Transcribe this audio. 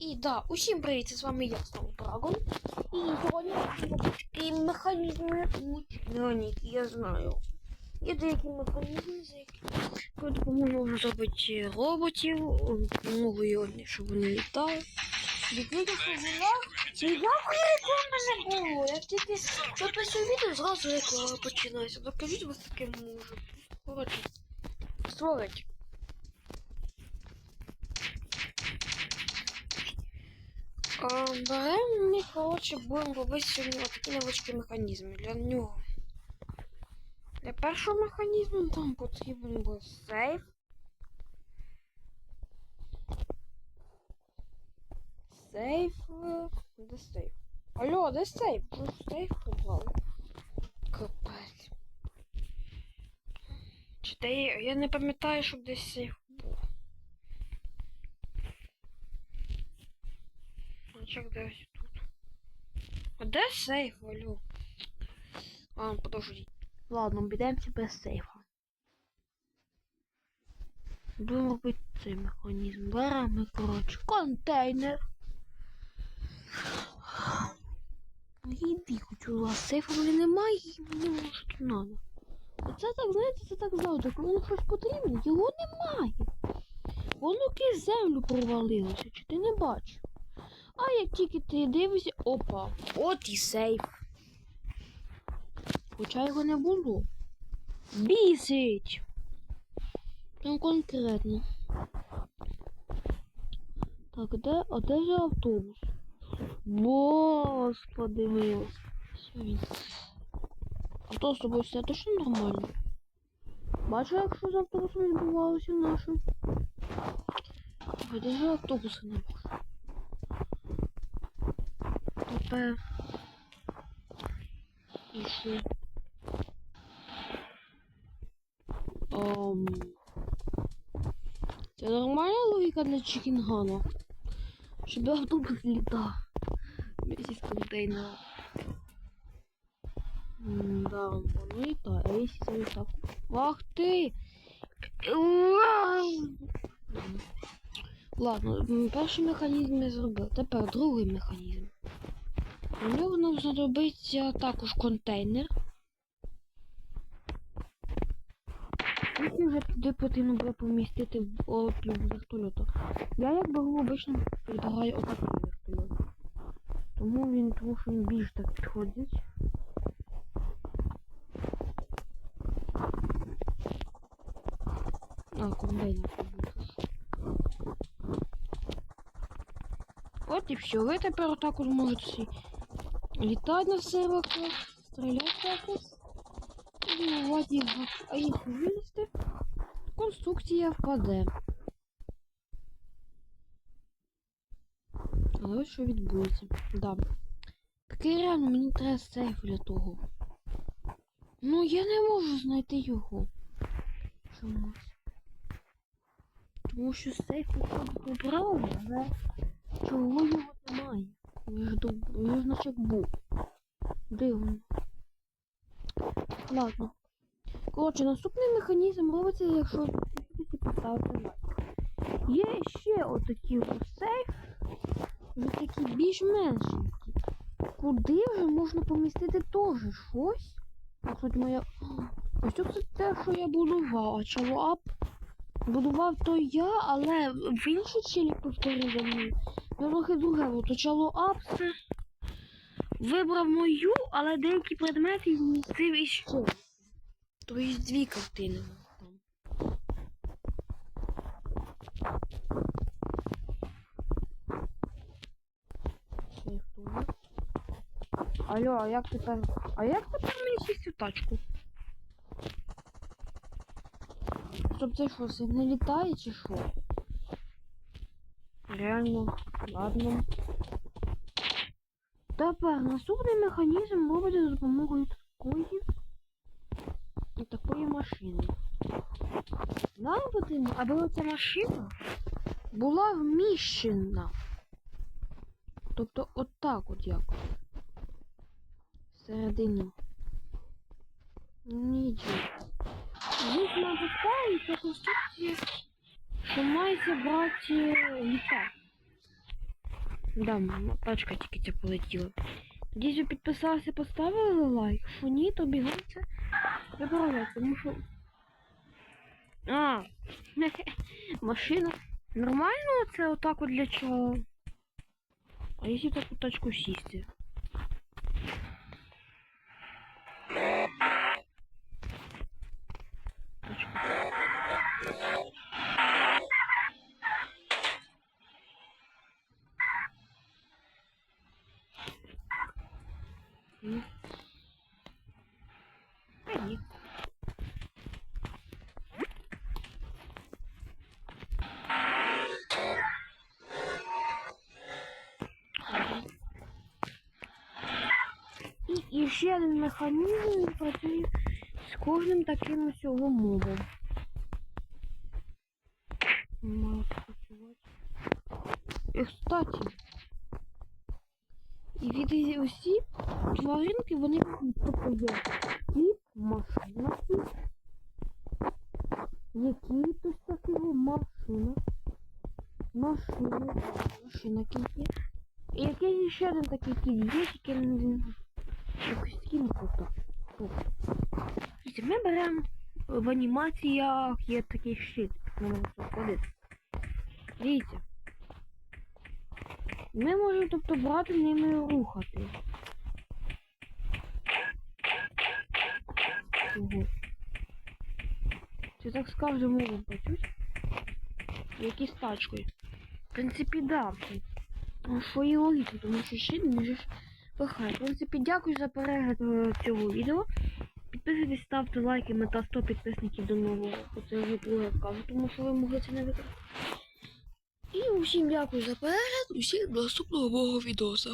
І да, усім привіт, з вами я знову Драгон. І сьогодні такий механізм Леонід, я знаю. Є деякі механізми, за які допомогою можна зробити роботів, допомогою, щоб вони літали. Відповідно, що була, ніякої реклами не було. Я тільки записую відео, зразу реклама починається. Докажіть вас таке може. Коротше, створить. Беремо ми, коротше, будемо робити сьогодні такі невеличкі механізми для нього. Для першого механізму нам потрібен буде сейф. Сейф. Де сейф? Алло, де сейф? Ви сейф побрали. Капець. Чи де? Я не пам'ятаю, щоб десь сейф був. Значок десь тут. А де сейф, алло? Ладно, подожди. Ладно, підемося без сейфа. Будемо робити цей механізм. Беремо, коротше, контейнер. Йди, хочу у вас сейфа мене немає, і мені може тут надо. Оце так, знаєте, це так завжди, коли воно щось потрібно, його немає. Воно крізь землю провалилося, чи ти не бачив? А як тільки ти дивишся, опа, от і сейф. Хоча його не було. Бісить! Там конкретно. Так, де, а де же автобус? Господи милос. Все. А то з тобою все точно нормально? Бачу, якщо з автобусом відбувалося нашим. А де ж автобуси не можу? Тепер. І? Ом... Це нормальна логіка для Чікінгана? Щоб автобус літав. Вместе з контейнером. Да, он літає, а якщо це так. Ах ти! Ладно, перший механізм я зробив. Тепер другий механізм. Нього нам знадобиться також контейнер. Потім вже туди потрібно буде помістити отлюб вертольоту. Я як беру обично підбираю отакий вертольот. Тому він тому що він більш так підходить. А, контейнер. От і все. Ви тепер отак от можете літати на серваках, стріляти якось. Вбивати їх, а їх вилізти. Конструкція впаде. Але ось що відбудеться. Да. Таке реально мені треба сейф для того. Ну я не можу знайти його. Чомусь. Тому що сейф виходить поправив, але чого його немає. Доб- він був. Дивно. Ладно. Коротше, наступний механізм робиться, якщо будете поставити лайк. Є ще отакі от сейф. Вже такі більш меншенькі. Куди вже можна помістити теж щось? А тут моя. Ось це те, що я будував, а чалоап будував то я, але в інший челі повторив за мною. Ну, трохи друге, от чалоап це вибрав мою, але деякі предмети змістив іще. Тобто дві картини. Алло, а як тепер? А як тепер мені сісти в тачку? Щоб це що, це не літає чи що? Реально, ладно. Тепер наступний механізм робиться за допомогою такої і такої машини. Нам потрібно, аби ця машина була вміщена. Тобто отак от як. Всередину. Нічого. Тут надо ставити конструкція, що має брати літак. Да, м, тачка тільки ця полетіла. Тоді ви підписалися, поставили лайк. Якщо ні, то бігом це виправляйте, тому що. А, машина. Нормально це отак от для чого? А якщо таку тачку сісти? І, і ще один механізм він працює з кожним таким ось його мобом. Має працювати. І, кстати, І від усі тваринки вони тобто є машина. Є кіт ось такого машина. Машина. Машина є. І якийсь ще один такий кіт є, тільки він якось такий круто. Ми беремо в анімаціях є такий щит. На нього ходити. Дивіться. Ми можемо тобто брати ними рухати. Ого. Так з кожним мовом почуть. Як і з. В принципі, да. Ну, Свої логіки, тому що ще не ж пихає. В принципі, дякую за перегляд е, цього відео. Підписуйтесь, ставте лайки, мета 100 підписників до нового. Друге кажу, тому що ви могли це не виконати. І усім дякую за перегляд, усіх до наступного мого відоса.